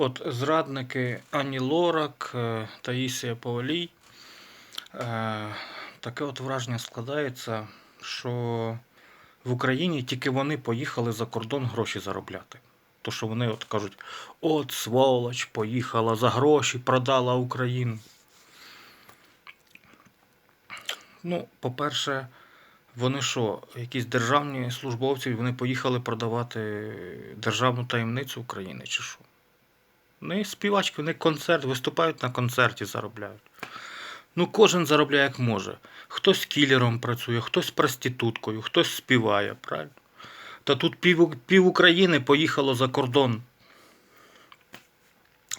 От зрадники Ані Лорак, е, Таїсія Повалій. Е, Таке от враження складається, що в Україні тільки вони поїхали за кордон гроші заробляти. То, що вони от кажуть, от сволоч, поїхала за гроші, продала Україну. Ну, по-перше, вони що, якісь державні службовці, вони поїхали продавати державну таємницю України чи що? Вони співачки, вони концерт, виступають на концерті, заробляють. Ну, кожен заробляє як може. Хтось кілером працює, хтось проституткою, хтось співає, правильно? Та тут пів, пів України поїхало за кордон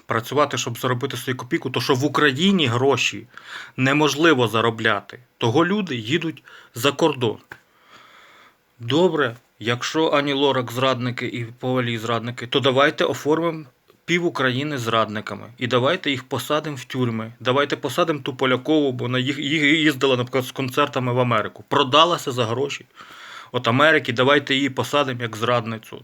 працювати, щоб заробити свою копійку, то що в Україні гроші неможливо заробляти. Того люди їдуть за кордон. Добре, якщо Ані Лорак зрадники і Повалій зрадники, то давайте оформимо пів України зрадниками. І давайте їх посадимо в тюрми. Давайте посадимо ту Полякову, бо на їх, їздила, наприклад, з концертами в Америку. Продалася за гроші. От Америки, давайте її посадимо як зрадницю.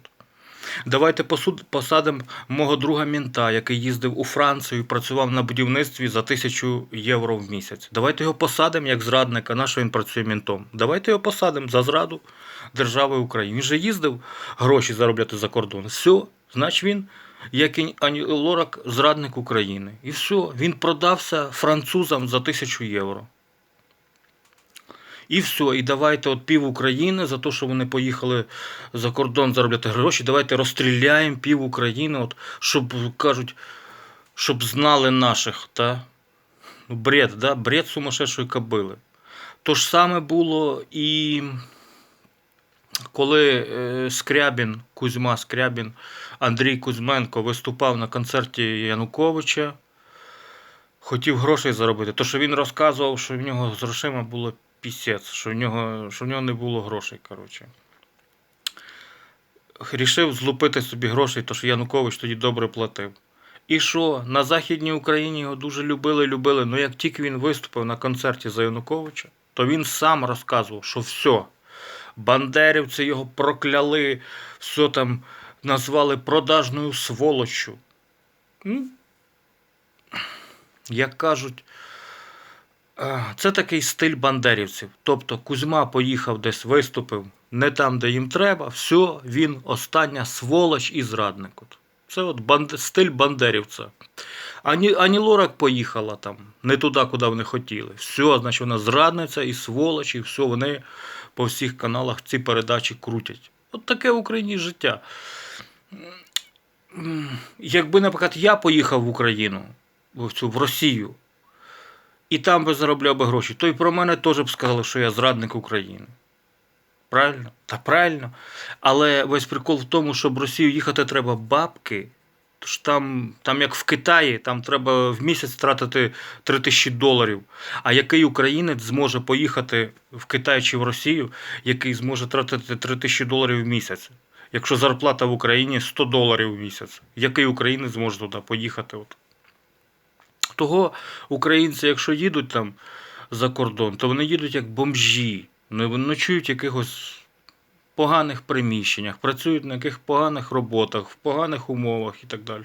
Давайте посадимо мого друга мінта, який їздив у Францію, працював на будівництві за тисячу євро в місяць. Давайте його посадимо як зрадника, на що він працює мінтом. Давайте його посадимо за зраду держави України. Він же їздив гроші заробляти за кордон. Все, значить він, як і Ані Лорак, зрадник України. І все, він продався французам за тисячу євро. І все, і давайте от пів України за те, що вони поїхали за кордон заробляти гроші, давайте розстріляємо пів України, от, щоб кажуть, щоб знали наших, та? Ну, Бред, да? бред сумасшедшої кобили. То ж саме було і коли е, Скрябін, Кузьма Скрябін, Андрій Кузьменко виступав на концерті Януковича, хотів грошей заробити. То, що він розказував, що в нього з грошима було пісець, що в нього, що в нього не було грошей. коротше. Рішив злупити собі грошей, то що Янукович тоді добре платив. І що? На Західній Україні його дуже любили, любили. Ну як тільки він виступив на концерті за Януковича, то він сам розказував, що все, бандерівці його прокляли, все там назвали продажною сволоччю. Ну, як кажуть, це такий стиль бандерівців. Тобто Кузьма поїхав десь виступив не там, де їм треба, все, він остання сволоч і зрадник. Це от банд... стиль бандерівця. Ані, Ані Лорак поїхала там не туди, куди вони хотіли. Все, значить, вона зрадниця і сволоч, і все, вони по всіх каналах ці передачі крутять. От таке в Україні життя. Якби, наприклад, я поїхав в Україну, в Росію, і там би заробляв би гроші, то й про мене теж б сказали, що я зрадник України. Правильно? Та правильно. Але весь прикол в тому, щоб в Росію їхати треба бабки. Тож там, там, як в Китаї, там треба в місяць тратити 3 тисячі доларів. А який українець зможе поїхати в Китай чи в Росію, який зможе тратити 3 тисячі доларів в місяць? Якщо зарплата в Україні 100 доларів в місяць, який українець зможе туди поїхати? От? Того українці, якщо їдуть там за кордон, то вони їдуть як бомжі. Ну, ночують в якихось поганих приміщеннях, працюють на яких поганих роботах, в поганих умовах і так далі.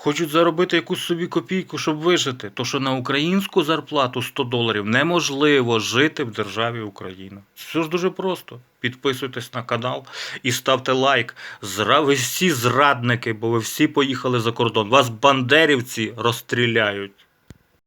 Хочуть заробити якусь собі копійку, щоб вижити. То що на українську зарплату 100 доларів неможливо жити в державі Україна. Все ж дуже просто. Підписуйтесь на канал і ставте лайк. Зра... Ви всі зрадники, бо ви всі поїхали за кордон. Вас бандерівці розстріляють.